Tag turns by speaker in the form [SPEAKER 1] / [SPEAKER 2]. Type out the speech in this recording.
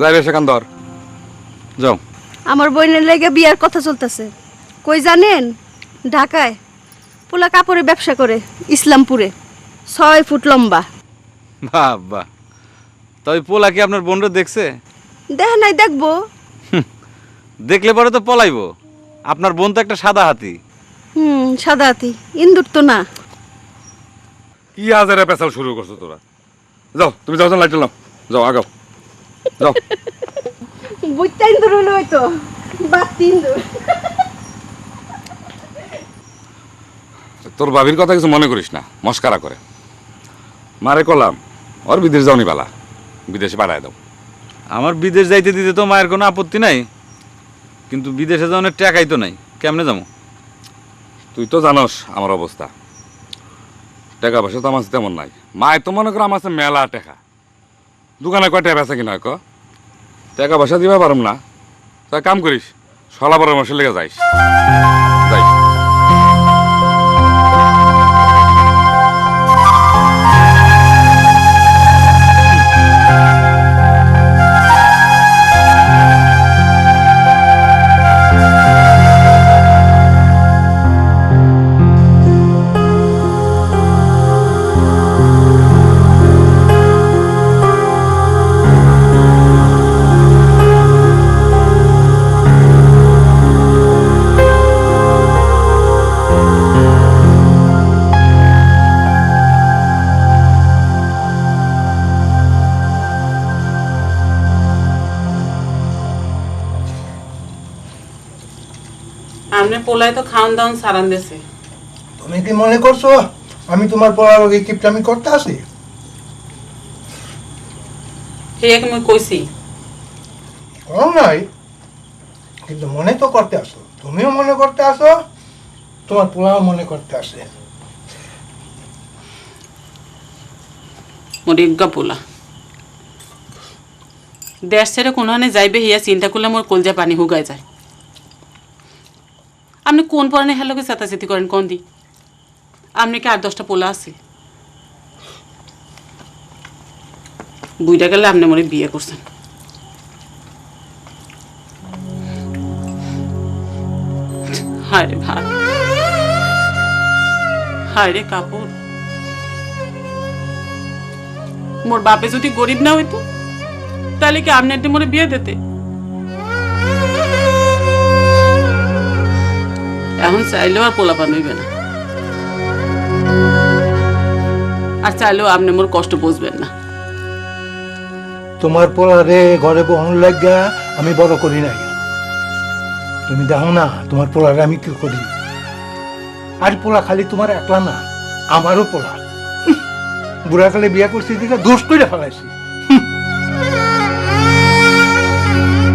[SPEAKER 1] যাই রে সেখানদর যাও।
[SPEAKER 2] আমার বোনের লেগে বিয়ার কথা চলতেছে। কই জানেন? ঢাকায়। পোলা কাপড়ের ব্যবসা করে ইসলামপুরে। ছয় ফুট লম্বা।
[SPEAKER 1] বাহ বাহ তবে পোলা কি আপনার বোনরা দেখছে?
[SPEAKER 2] দেখ নাই দেখব।
[SPEAKER 1] দেখলে পরে তো পলাইবো। আপনার বোন তো একটা সাদা হাতি।
[SPEAKER 2] হুম সাদা হাতি। ইন্দুর তো না।
[SPEAKER 1] কি হাজারে পেশাল শুরু করছ তোরা? যাও তুমি যাও লাইট নাও। যাও আগাও। যাও
[SPEAKER 2] বুঝতে ইন্দুর হইল হয়তো। ইন্দুর
[SPEAKER 1] তোর ভাবির কথা কিছু মনে করিস না মস্কারা করে। মারে কলাম ওর বিদেশ যাওনি বালা বিদেশে পাঠায় দাও। আমার বিদেশ যাইতে দিতে তো মায়ের কোনো আপত্তি নাই কিন্তু বিদেশে যাওয়ার টাকাই তো নাই কেমনে যাব? তুই তো জানোস আমার অবস্থা। টাকা পয়সা তো আমার তেমন নাই। মায়ের তো মনে করো আমার কাছে মেলা টাকা। দোকানে কয় টাকা বেচা কিনা ক? টাকা পয়সা দিবা পারম না। তা কাম করিস সলা পরামর্শ লেগে যাইস।
[SPEAKER 3] আমনে পোলায় তো খাওয়ান দাওয়ান সারান দেছে।
[SPEAKER 4] তুমি কি মনে করছ আমি তোমার পড়ার ওই কিপটামি করতে আসি?
[SPEAKER 3] হে এক মুই কইছি।
[SPEAKER 4] কম নাই কিন্তু মনে তো করতে আসো। তুমিও মনে করতে আসো তোমার পোলাও মনে করতে আসে।
[SPEAKER 3] মরিজ্ঞা পোলা। দেশ ছেড়ে কোনখানে যাইবে হিয়া চিন্তা করলে মোর কলজা পানি হুগায় যায়। কোন পরানে হেলোকে চেতাচেতি করেন? কোন দি আপনি কি আর দশটা পোলা আছে? বুইটা গেলে আপনি মরে বিয়ে করছেন। হায় রে হায় রে কাপড় মোর বাপে যদি গরিব না হইতো, তাহলে কি আপনি একদিন মোরে বিয়ে দিতে? এখন চাইলেও আর পোলাপান হইবে না। আর চাইলেও আপনি মোর কষ্ট বুঝবেন না।
[SPEAKER 4] তোমার পোলারে ঘরে বহন লাগা আমি বড় করি নাই। তুমি দেখো না, তোমার পোলারে আমি কি করি? আর পোলা খালি তোমার একলা না, আমারও পোলা। বুড়া বুড়াকালে বিয়া করছি দিকে দোষ করে ফেলাইছি।